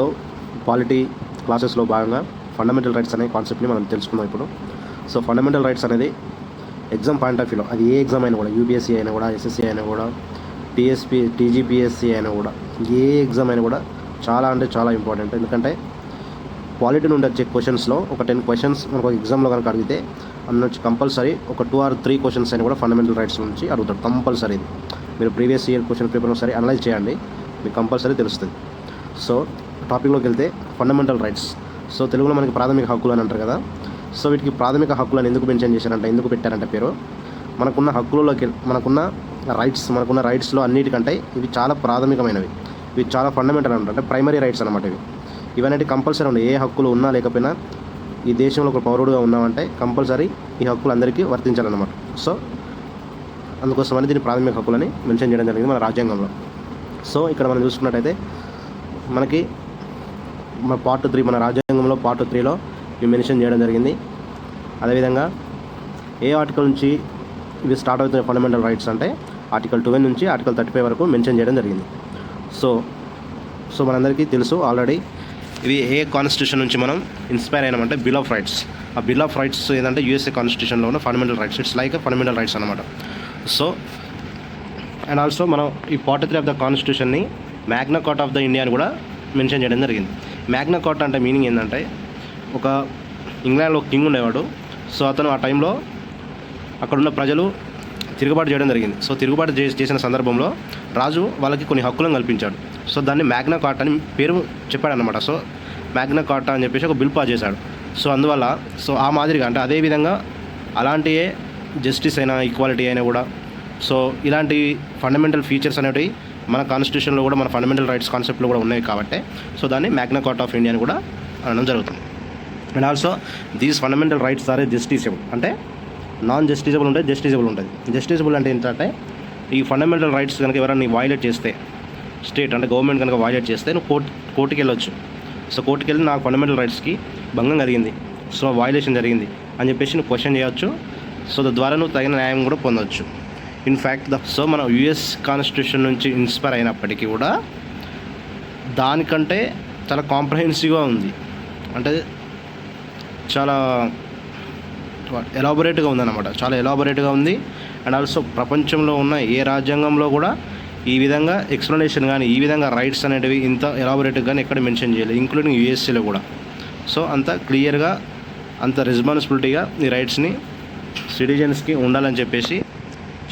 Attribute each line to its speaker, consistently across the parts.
Speaker 1: So polity క్లాసెస్లో భాగంగా fundamental rights అనే కాన్సెప్ట్ని మనం తెలుసుకుందాం ఇప్పుడు. సో ఫండమెంటల్ రైట్స్ అనేది ఎగ్జామ్ పాయింట్ ఆఫ్ వ్యూలో అది ఏ ఎగ్జామ్ అయినా కూడా యూపీఎస్సీ అయినా కూడా ఎస్ఎస్సీ అయినా కూడా టీఎస్పీ టీజీపీఎస్సీ అయినా కూడా ఏ ఎగ్జామ్ అయినా కూడా చాలా అంటే చాలా ఇంపార్టెంట్. ఎందుకంటే క్వాలిటీ నుండి వచ్చే క్వశ్చన్స్లో ఒక టెన్ క్వశ్చన్స్ మనకు ఎగ్జామ్లో కనుక అడిగితే అందులో నుంచి కంపల్సరీ ఒక టూ ఆర్ త్రీ క్వశ్చన్స్ అయినా కూడా ఫండమెంటల్ రైట్స్ నుంచి అడుగుతాడు కంపల్సరీ ఇది. మీరు ప్రీవియస్ ఇయర్ క్వశ్చన్ పేపర్ ఒకసారి అనలైజ్ చేయండి మీకు కంపల్సరీ తెలుస్తుంది. సో టాపిక్లోకి వెళ్తే ఫండమెంటల్ రైట్స్ సో తెలుగులో మనకి ప్రాథమిక హక్కులు అని అంటారు కదా. సో వీటికి ప్రాథమిక హక్కులను ఎందుకు మెన్షన్ చేశారంట ఎందుకు పెట్టారంట పేరు? మనకున్న హక్కులలోకి మనకున్న రైట్స్ మనకున్న రైట్స్లో అన్నిటికంటే ఇవి చాలా ప్రాథమికమైనవి. ఇవి చాలా ఫండమెంటల్ అనమాట అంటే ప్రైమరీ రైట్స్ అనమాట ఇవి. ఇవన్నీ కంపల్సరీ ఉన్నాయి ఏ హక్కులు ఉన్నా లేకపోయినా ఈ దేశంలో ఒక పౌరుడుగా ఉన్నామంటే కంపల్సరీ ఈ హక్కులు అందరికీ వర్తించాలన్నమాట. సో అందుకోసమని దీని ప్రాథమిక హక్కులని మెన్షన్ చేయడం జరిగింది మన రాజ్యాంగంలో. సో ఇక్కడ మనం చూసుకున్నట్టయితే మనకి మన పార్ట్ త్రీ మన రాజ్యాంగంలో పార్ట్ త్రీలో ఇవి మెన్షన్ చేయడం జరిగింది. అదేవిధంగా ఏ ఆర్టికల్ నుంచి ఇవి స్టార్ట్ అవుతున్న ఫండమెంటల్ రైట్స్ అంటే ఆర్టికల్ ట్వెల్వ్ నుంచి ఆర్టికల్ థర్టీ ఫైవ్ వరకు మెన్షన్ చేయడం జరిగింది. సో సో మనందరికీ తెలుసు ఆల్రెడీ ఇవి ఏ కాన్స్టిట్యూషన్ నుంచి మనం ఇన్స్పైర్ అయినామంటే బిల్ ఆఫ్ రైట్స్ ఆ బిల్ ఆఫ్ రైట్స్ ఏంటంటే యూఎస్ఏ కాన్స్టిట్యూషన్లో ఉన్న fundamental rights it's like fundamental rights అనమాట సో అండ్ ఆల్సో మనం ఈ part three of the కాన్స్టిట్యూషన్ని Magna Carta of the India అని కూడా మెన్షన్ చేయడం జరిగింది. మ్యాగ్నా కార్ట్ అంటే మీనింగ్ ఏంటంటే ఒక ఇంగ్లాండ్లో కింగ్ ఉండేవాడు. సో అతను ఆ టైంలో అక్కడున్న ప్రజలు తిరుగుబాటు చేయడం జరిగింది. సో తిరుగుబాటు చేసి చేసిన సందర్భంలో రాజు వాళ్ళకి కొన్ని హక్కులను కల్పించాడు. సో దాన్ని మ్యాగ్నా కార్ట్ అని పేరు చెప్పాడనమాట సో మ్యాగ్నా కార్ట్ అని చెప్పేసి ఒక బిల్ పాస్ చేశాడు. సో అందువల్ల సో ఆ మాదిరిగా అంటే అదే విధంగా అలాంటియే జస్టిస్ అయినా ఈక్వాలిటీ అయినా కూడా సో ఇలాంటి ఫండమెంటల్ ఫీచర్స్ అనేవి మన కాన్స్టిట్యూషన్లో కూడా మన ఫండమెంటల్ రైట్స్ కాన్సెప్ట్లో కూడా ఉన్నాయి కాబట్టి సో దాన్ని మ్యాగ్నా కార్ట్ ఆఫ్ ఇండియా అని కూడా అనడం జరుగుతుంది. And also these fundamental rights are justiciable అంటే నాన్ జస్టిసబుల్ ఉంటుంది జస్టిసబుల్ ఉంటుంది జస్టిసబుల్ అంటే ఏంటంటే ఈ ఫండమెంటల్ రైట్స్ కనుక ఎవరైనా వైలేట్ చేస్తే స్టేట్ అంటే గవర్నమెంట్ కనుక వైలేట్ చేస్తే నువ్వు కోర్టు కోర్టుకి వెళ్ళొచ్చు. సో కోర్టుకి వెళ్ళి నాకు ఫండమెంటల్ రైట్స్కి భంగం కలిగింది. సో వైలేషన్ జరిగింది. అని చెప్పేసి నువ్వు క్వశ్చన్ చేయొచ్చు. సో ద్వారా నువ్వు తగిన న్యాయం కూడా పొందవచ్చు ఇన్ఫ్యాక్ట్ ద సో మన యుఎస్ కాన్స్టిట్యూషన్ నుంచి ఇన్స్పైర్ అయినప్పటికీ కూడా దానికంటే చాలా కాంప్రహెన్సివ్గా ఉంది. అంటే చాలా ఎలాబొరేట్గా ఉందన్నమాట. చాలా ఎలాబొరేట్గా ఉంది. అండ్ ఆల్సో ప్రపంచంలో ఉన్న ఏ రాజ్యాంగంలో కూడా ఈ విధంగా ఎక్స్ప్లెనేషన్ కానీ ఈ విధంగా రైట్స్ అనేటివి ఇంత ఎలాబొరేట్గా కానీ ఎక్కడ మెన్షన్ చేయలేదు ఇంక్లూడింగ్ యూఎస్సీలో కూడా. సో అంత క్లియర్గా అంత రెస్పాన్సిబిలిటీగా ఈ రైట్స్ని సిటిజన్స్కి ఉండాలని చెప్పేసి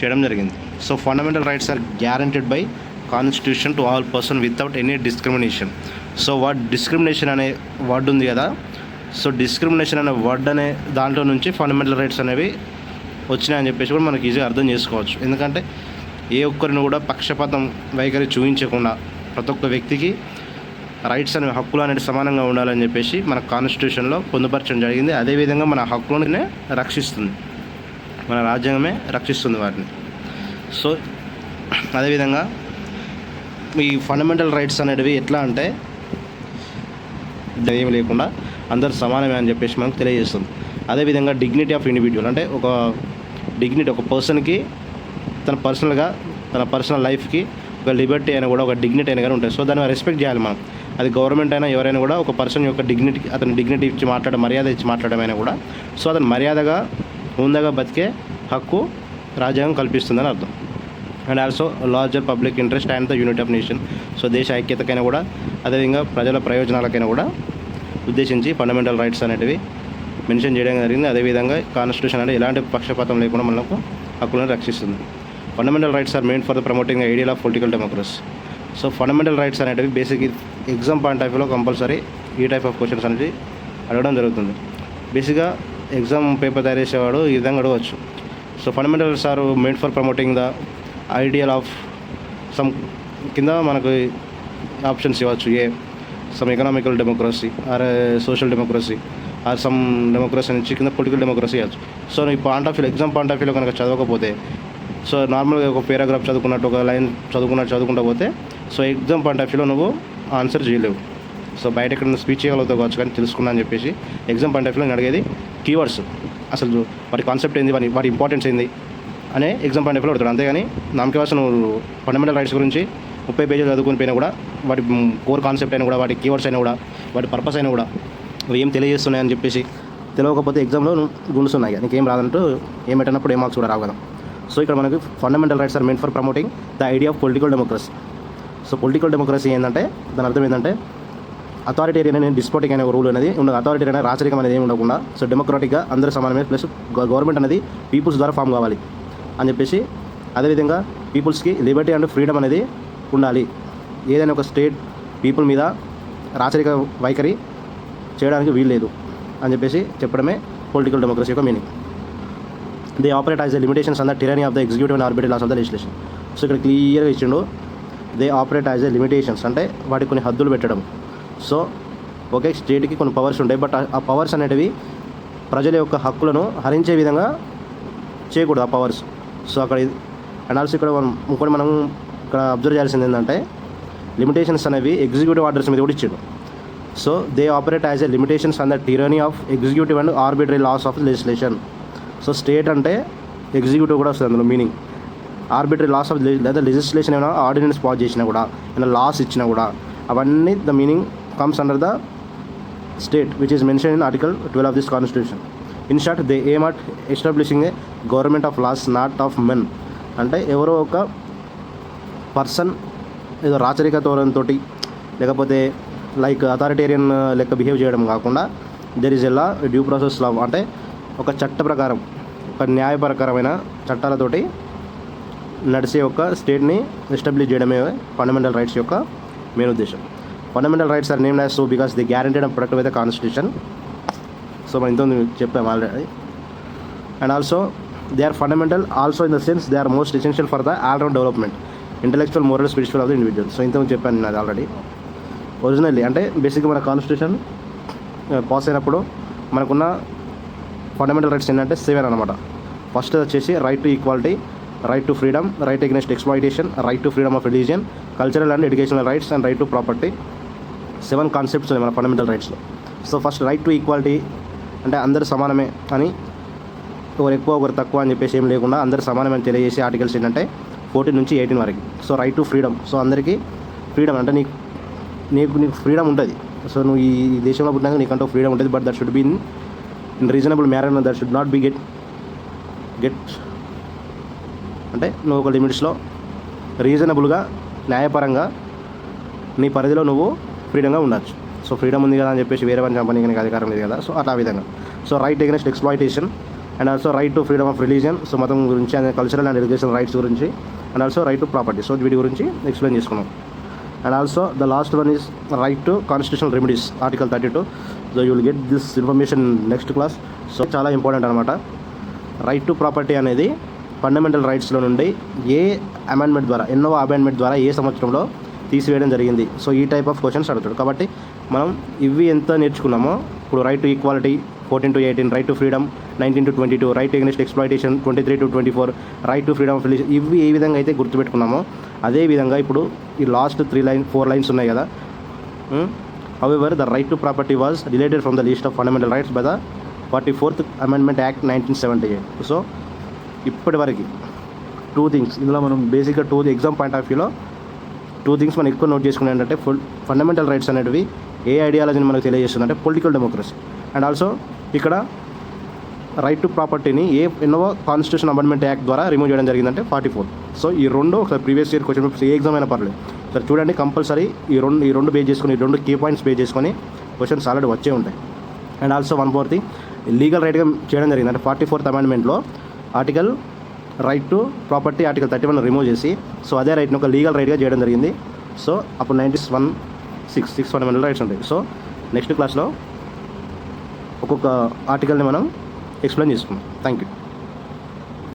Speaker 1: చేయడం జరిగింది. So fundamental rights are guaranteed by constitution to all person without any discrimination so word discrimination అనే వర్డ్ ఉంది కదా? సో డిస్క్రిమినేషన్ అనే వర్డ్ అనే దాంట్లో నుంచి ఫండమెంటల్ రైట్స్ అనేవి వచ్చినాయని చెప్పేసి కూడా మనకి ఈజీగా అర్థం చేసుకోవచ్చు. ఎందుకంటే ఏ ఒక్కరిని కూడా పక్షపాతం వైఖరి చూపించకుండా ప్రతి ఒక్క వ్యక్తికి రైట్స్ అనే హక్కులు అనేది సమానంగా ఉండాలని చెప్పేసి మన కాన్స్టిట్యూషన్లో పొందుపరచడం జరిగింది. అదేవిధంగా మన హక్కులనే రక్షిస్తుంది. మన రాజ్యాంగమే రక్షిస్తుంది వాటిని. సో అదేవిధంగా ఈ ఫండమెంటల్ రైట్స్ అనేటివి ఎట్లా అంటే ఏమి లేకుండా అందరు సమానమే అని చెప్పేసి మనకు తెలియజేస్తుంది. అదేవిధంగా డిగ్నిటీ ఆఫ్ ఇండివిజువల్ అంటే ఒక డిగ్నిటీ ఒక పర్సన్కి తన పర్సనల్గా తన పర్సనల్ లైఫ్కి ఒక లిబర్టీ అయినా కూడా ఒక డిగ్నిటీ అయినా కానీ ఉంటుంది సో దాన్ని రెస్పెక్ట్ చేయాలి మనం. అది గవర్నమెంట్ అయినా ఎవరైనా కూడా ఒక పర్సన్ యొక్క డిగ్నిటీ అతని డిగ్నిటీ ఇచ్చి మాట్లాడడం మర్యాద ఇచ్చి మాట్లాడమైనా కూడా. సో అతను మర్యాదగా ఉందగా బతికే హక్కు రాజ్యాంగం కల్పిస్తుందని అర్థం. And also larger public interest and the unit of nation so దేశ ఐక్యతకైనా కూడా అదేవిధంగా ప్రజల ప్రయోజనాలకైనా కూడా ఉద్దేశించి ఫండమెంటల్ రైట్స్ అనేటివి మెన్షన్ చేయడం జరిగింది. అదేవిధంగా కాన్స్టిట్యూషన్ అనేది ఎలాంటి పక్షపాతం లేకుండా మనకు హక్కులను రక్షిస్తుంది. Fundamental rights are main for the promoting ideal of political democracy so fundamental rights అనేటివి బేసిక్ ఎగ్జామ్ పాయింట్ ఆఫ్ వ్యూలో కంపల్సరీ ఈ టైప్ ఆఫ్ క్వశ్చన్స్ అనేది అడగడం జరుగుతుంది. బేసిక్గా ఎగ్జామ్ పేపర్ తయారు చేసేవాడు ఈ విధంగా అడగవచ్చు. So fundamental are made for promoting the ideal of some కింద మనకు ఆప్షన్స్ ఇవ్వచ్చు. A some economical democracy or social democracy or some democracy నుంచి కింద పొలిటికల్ డెమోక్రసీ ఇవ్వచ్చు. సో ఈ point of view exam point of వ్యూలో కనుక చదవకపోతే సో నార్మల్గా ఒక పేరాగ్రాఫ్ చదువుకున్నట్టు ఒక లైన్ చదువుకున్నట్టు చదువుకుంటా పోతే సో ఎగ్జామ్ పాయింట్ ఆఫ్ వ్యూలో నువ్వు ఆన్సర్ చేయలేవు. సో బయట ఎక్కడ స్పీచ్ చేయగలుగుతావు కావచ్చు కానీ తెలుసుకున్నా అని చెప్పేసి ఎగ్జామ్ పాయింట్ ఆఫ్ వ్యూలో నేను అడిగేది కీవర్డ్స్ అసలు వాటి కాన్సెప్ట్ ఏంది? వాటి వాటి ఇంపార్టెన్స్ ఏంది? అనే ఎగ్జామ్ పాయింట్ ఆఫ్ వ్యూలో అడుగుతాడు. అంతేగాని నామకి వాసన ఫండమెంటల్ రైట్స్ గురించి ముప్పై పేజీలు చదువుకుని పోయినా కూడా వాటి కోర్ కాన్సెప్ట్ అయినా కూడా వాటి కీవర్డ్స్ అయినా కూడా వాటి పర్పస్ అయినా కూడా అవి ఏం తెలియజేస్తున్నాయని చెప్పేసి తెలియకపోతే ఎగ్జామ్లో గుండుస్తున్నాయి. నీకు ఏం రాదంటూ ఏం పెట్టినప్పుడు ఏ మార్క్స్ కూడా రావు కదా. సో ఇక్కడ మనకి fundamental rights are main for promoting the idea of political democracy so political democracy ఏంటంటే దాని అర్థం ఏంటంటే అథారిటేరియన్ అనే డిస్పోటిక్ అనే రూల్ అనేది ఉండదు. అథారిటేరియన్ అనే రాచరికం అనేది ఏమి ఉండకుండా సో డెమోక్రాటిక్గా అందరూ సమానమే ప్లస్ గవర్నమెంట్ అనేది పీపుల్స్ ద్వారా ఫామ్ కావాలి. అని చెప్పేసి అదేవిధంగా పీపుల్స్కి లిబర్టీ అండ్ ఫ్రీడమ్ అనేది ఉండాలి. ఏదైనా ఒక స్టేట్ పీపుల్ మీద రాచరిక వైఖరి చేయడానికి వీల్లేదు అని చెప్పేసి చెప్పడమే పొలిటికల్ డెమోక్రసీ యొక్క meaning they operate as the limitations on the tyranny of the executive and arbitral laws of the legislation so ఇక్కడ క్లియర్గా ఇచ్చిండు they operate as a limitations అంటే వాటికి కొన్ని హద్దులు పెట్టడం. సో ఒకే స్టేట్కి కొన్ని పవర్స్ ఉంటాయి. బట్ ఆ పవర్స్ అనేటివి ప్రజల యొక్క హక్కులను హరించే విధంగా చేయకూడదు ఆ పవర్స్ సో అక్కడ అండ్ ఆల్సో ఇక్కడ మనం ఇంకోటి మనం ఇక్కడ అబ్జర్వ్ చేయాల్సింది ఏంటంటే లిమిటేషన్స్ అనేవి ఎగ్జిక్యూటివ్ ఆర్డర్స్ మీద కూడా ఇచ్చాడు. So they operate as a limitations on the tyranny of executive and arbitrary laws of legislation so state అంటే ఎగ్జిక్యూటివ్ కూడా వస్తుంది అందులో మీనింగ్ ఆర్బిటరీ లాస్ ఆఫ్ లేదా లెజిస్లేషన్ ఏమైనా ఆర్డినెన్స్ పాస్ చేసినా కూడా ఏమైనా లాస్ ఇచ్చినా కూడా అవన్నీ the meaning comes under the state which is mention in article twelve of this constitution in short they aim at establishing a government of laws not of men అంటే ఎవరో ఒక person ఏదో రాచరిక ధోరణితో లేకపోతే లైక్ అథారిటేరియన్ లెక్క behave చేయడం కాకుండా దెర్ ఇస్ ఎలా డ్యూ ప్రాసెస్ లా అంటే ఒక చట్ట ప్రకారం ఒక న్యాయపరకరమైన చట్టాలతోటి నడిచే ఒక స్టేట్ని ఎస్టాబ్లిష్ చేయడమే ఫండమెంటల్ రైట్స్ యొక్క మెయిన్ ఉద్దేశం. Fundamental rights are name as so because the guaranteed and protect with the constitution so మనం ఇంత చెప్పాము already and also they are fundamental also in the sense they are most essential for the all round development intellectual moral spiritual of the individual so ఇంతకు చెప్పాను నేను అది already originally అంటే బేసిక్గా మన కాన్స్టిట్యూషన్ పాస్ అయినప్పుడు మనకున్న ఫండమెంటల్ రైట్స్ ఏంటంటే సెవెన్ అనమాట ఫస్ట్ వచ్చేసి right to equality right to freedom right against exploitation right to freedom of religion cultural and educational rights and right to property seven concepts ఉన్నాయి మన fundamental రైట్స్లో so first right to equality అంటే అందరు సమానమే అని ఒకరు ఎక్కువ ఒకరు తక్కువ అని చెప్పేసి ఏం లేకుండా అందరు సమానమని తెలియజేసే ఆర్టికల్స్ ఏంటంటే ఫోర్టీన్ నుంచి ఎయిటీన్ వరకు. So right to freedom so అందరికీ ఫ్రీడమ్ అంటే నీకు నీకు నీకు ఫ్రీడమ్ ఉంటుంది. సో నువ్వు ఈ దేశంలో పుట్టినాక నీకంటూ ఫ్రీడమ్ ఉంటుంది but that should be in in reasonable marriage that should not be get get అంటే నువ్వు ఒక లిమిట్స్లో రీజనబుల్గా న్యాయపరంగా నీ పరిధిలో నువ్వు ఫ్రీడమ్గా ఉండొచ్చు. సో ఫ్రీడమ్ ఉంది కదా అని చెప్పేసి వేరే పని చంపనీకి అధికారం లేదు కదా. సో అట్లా ఆ విధంగా. So right against exploitation and also right to freedom of religion so మతం గురించి and cultural and education rights గురించి and also right to property so వీటి గురించి ఎక్స్ప్లెయిన్ చేసుకున్నాం. And also the last one is right to constitutional remedies article thirty two so you will get this information next class so చాలా important అనమాట right to property అనేది fundamental రైట్స్లో నుండి ఏ amendment ద్వారా ఎన్నో అమెండ్మెంట్ ద్వారా ఏ సంవత్సరంలో తీసివేయడం జరిగింది. సో ఈ టైప్ ఆఫ్ క్వశ్చన్స్ అడుగుతాడు. కాబట్టి మనం ఇవి ఎంత నేర్చుకున్నామో ఇప్పుడు right to equality fourteen to eighteen right to freedom nineteen to twenty two right against exploitation twenty three to twenty four right to freedom of religion ఇవి ఏ విధంగా అయితే గుర్తుపెట్టుకున్నామో అదే విధంగా ఇప్పుడు ఈ last three line four lines ఉన్నాయి కదా. However the right to property was related from the list of fundamental rights by the forty fourth amendment act nineteen seventy eight so ఇప్పటివరకు టూ థింగ్స్ ఇందులో మనం బేసిక్గా టూ ఎగ్జామ్ పాయింట్ ఆఫ్ వ్యూలో two things మనం ఎక్కువ note చేసుకునే ఏంటంటే full fundamental rights అనేటివి ఏ ఐడియాలజీని మనకు తెలియజేస్తుంది అంటే పొలిటికల్ డెమోక్రసీ అండ్ ఆల్సో ఇక్కడ రైట్ టు ప్రాపర్టీని ఏ ఎన్నో కాన్స్టిట్యూషన్ అమెండ్మెంట్ యాక్ట్ ద్వారా రిమూవ్ చేయడం జరిగిందంటే ఫార్టీ ఫోర్ సో ఈ రెండు ఒకసారి ప్రీవియస్ ఇయర్ క్వశ్చన్ పేపర్స్ ఏ ఎగ్జామ్ అయినా పర్లేదు. సార్ చూడండి కంపల్సరీ ఈ రెండు ఈ రెండు బేస్ చేసుకొని ఈ రెండు కీ పాయింట్స్ బేస్ చేసుకొని క్వశ్చన్స్ ఆల్రెడీ వచ్చే ఉంటాయి. And also one four legal రైట్గా చేయడం జరిగింది. అంటే forty fourth అమెండ్మెంట్లో article right to property article thirty one remove చేసి సో అదే రైట్ని ఒక లీగల్ రైట్గా చేయడం జరిగింది. సో అప్పుడు ninety one six six fundamental rights ఉంటాయి. సో నెక్స్ట్ క్లాస్లో ఒక్కొక్క ఆర్టికల్ని మనం ఎక్స్ప్లెయిన్ చేసుకుందాం. Thank you